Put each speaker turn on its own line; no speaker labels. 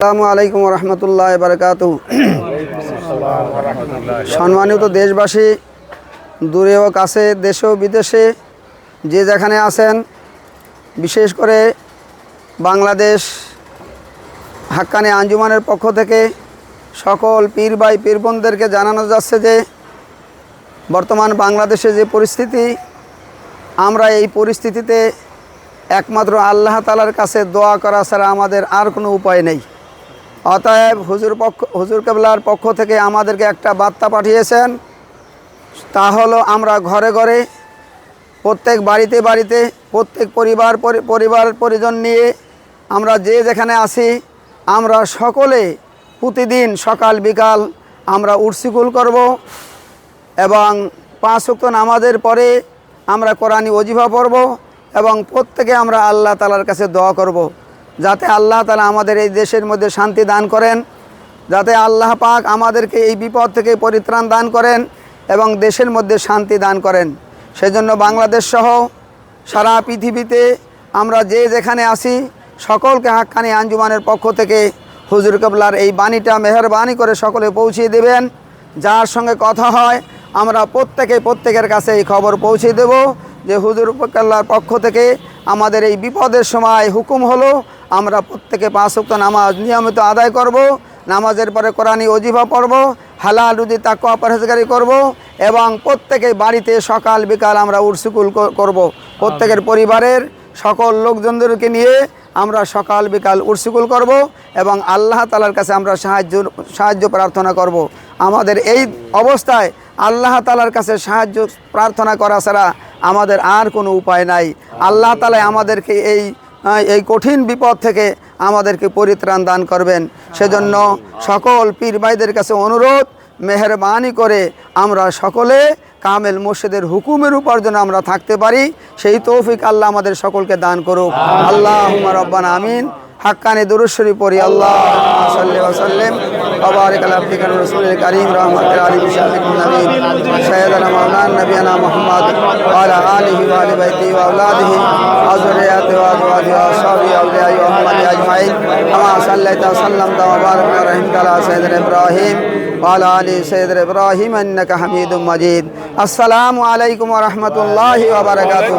আসসালামু আলাইকুম রহমতুল্লাহ বারকাত সম্মানিত দেশবাসী, দূরে ও কাছে, দেশে ও বিদেশে, যে যেখানে আছেন, বিশেষ করে বাংলাদেশ হাক্কানি আঞ্জুমানের পক্ষ থেকে সকল পীর ভাই পীরবনদেরকে জানানো যাচ্ছে যে, বর্তমান বাংলাদেশে যে পরিস্থিতি, আমরা এই পরিস্থিতিতে একমাত্র আল্লাহ তালার কাছে দোয়া করা ছাড়া আমাদের আর কোনো উপায় নেই। অতএব হুজুর পক্ষ, হুজুর কেবলার পক্ষ থেকে আমাদেরকে একটা বার্তা পাঠিয়েছেন তা হলো আমরা ঘরে ঘরে প্রত্যেক বাড়িতে বাড়িতে, প্রত্যেক পরিবার পরি- পরিবার পরিজন নিয়ে আমরা যে যেখানে আসি আমরা সকলে প্রতিদিন সকাল বিকাল আমরা উর্সিকুল করব এবং পাঁচ উক্ত নামাজের পরে আমরা কোরআনী অজিফা পড়ব এবং প্রত্যেকে আমরা আল্লাহ তালার কাছে দোয়া করব। যাতে আল্লাহ তালা আমাদের এই দেশের মধ্যে শান্তি দান করেন, যাতে আল্লাহ পাক আমাদেরকে এই বিপদ থেকে পরিত্রাণ দান করেন এবং দেশের মধ্যে শান্তি দান করেন। সেজন্য বাংলাদেশ সহ সারা পৃথিবীতে আমরা যে যেখানে আসি সকলকে হাক্কানি আঞ্জুমানের পক্ষ থেকে হুজুর কেবলার এই বাণীটা মেহরবানি করে সকলে পৌঁছিয়ে দেবেন। যার সঙ্গে কথা হয় আমরা প্রত্যেকে, প্রত্যেকের কাছে এই খবর পৌঁছে দেব যে হুজুর উপকাল্লার পক্ষ থেকে আমাদের এই বিপদের সময় হুকুম হলো, আমরা প্রত্যেকে পাঁচ উক্ত নামাজ নিয়মিত আদায় করব, নামাজের পরে কোরআনী অজিফা পড়ব, হালাল রুদি তাকুয়া পরহেজগারি করব এবং প্রত্যেকে বাড়িতে সকাল বিকাল আমরা উর্সুকুল কর- করব। প্রত্যেকের পরিবারের সকল লোকজনদেরকে নিয়ে আমরা সকাল বিকাল উর্সুকুল করব এবং আল্লাহ তালার কাছে আমরা সাহায্য সাহায্য প্রার্থনা করব। আমাদের এই অবস্থায় আল্লাহ তালার কাছে সাহায্য প্রার্থনা করা ছাড়া আমাদের আর কোনো উপায় নাই। আল্লাহ তালা আমাদেরকে এই এই কঠিন বিপদ থেকে আমাদেরকে পরিত্রাণ দান করবেন। সেজন্য সকল পীর ভাইদের কাছে অনুরোধ মেহরবানি করে আমরা সকলে কামেল মুর্শিদের হুকুমের উপর যেন আমরা থাকতে পারি। সেই তৌফিক আল্লাহ আমাদের সকলকে দান করুক। আল্লাহ রব্বান আমিন। হাক্কানি দুরুশ্বরী পড়ি আল্লাহ সাল্লি ওয়াসাল্লিম وبارك على عبدك الرسول الكريم رحمة العالمين شفيق النبي سيدنا مولانا نبينا محمد وعلى آله وآل بيته وأولاده وذرياته وأزواجه وأصحابه وأوليائه وأمته أجمعين كما صليت وسلمت وبارك ورحمت على سيدنا إبراهيم وعلى آل سيدنا إبراهيم إنك حميد مجيد السلام عليكم ورحمة الله وبركاته